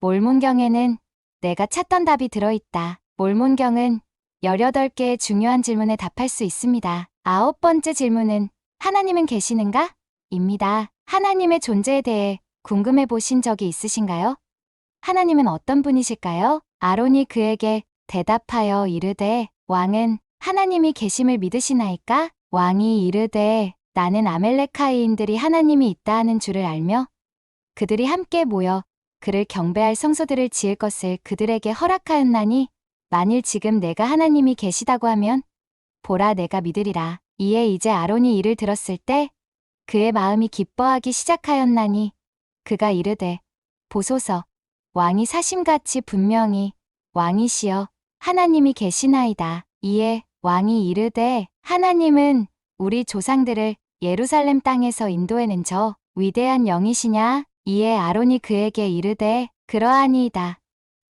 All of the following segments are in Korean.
몰문경에는 내가 찾던 답이 들어있다. 몰문경은 18개의 중요한 질문에 답할 수 있습니다. 아홉 번째 질문은 하나님은 계시는가? 입니다. 하나님의 존재에 대해 궁금해 보신 적이 있으신가요? 하나님은 어떤 분이실까요? 아론이 그에게 대답하여 이르되 왕은 하나님이 계심을 믿으시나이까? 왕이 이르되 나는 아멜레카이인들이 하나님이 있다 하는 줄을 알며 그들이 함께 모여 그를 경배할 성소들을 지을 것을 그들에게 허락하였나니 만일 지금 내가 하나님이 계시다고 하면 보라 내가 믿으리라. 이에 이제 아론이 이를 들었을 때 그의 마음이 기뻐하기 시작하였나니 그가 이르되 보소서 왕이 사심같이 분명히 왕이시여 하나님이 계시나이다. 이에 왕이 이르되 하나님은 우리 조상들을 예루살렘 땅에서 인도해낸 저 위대한 영이시냐? 이에 아론이 그에게 이르되 그러하니이다.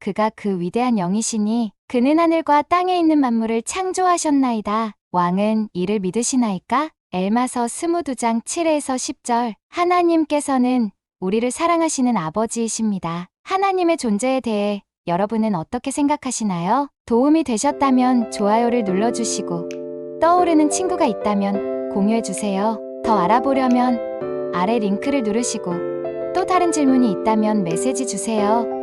그가 그 위대한 영이시니 그는 하늘과 땅에 있는 만물을 창조하셨나이다. 왕은 이를 믿으시나이까? 엘마서 스무두 장 7에서 10절 하나님께서는 우리를 사랑하시는 아버지이십니다. 하나님의 존재에 대해 여러분은 어떻게 생각하시나요? 도움이 되셨다면 좋아요를 눌러주시고 떠오르는 친구가 있다면 공유해주세요. 더 알아보려면 아래 링크를 누르시고 또 다른 질문이 있다면 메시지 주세요.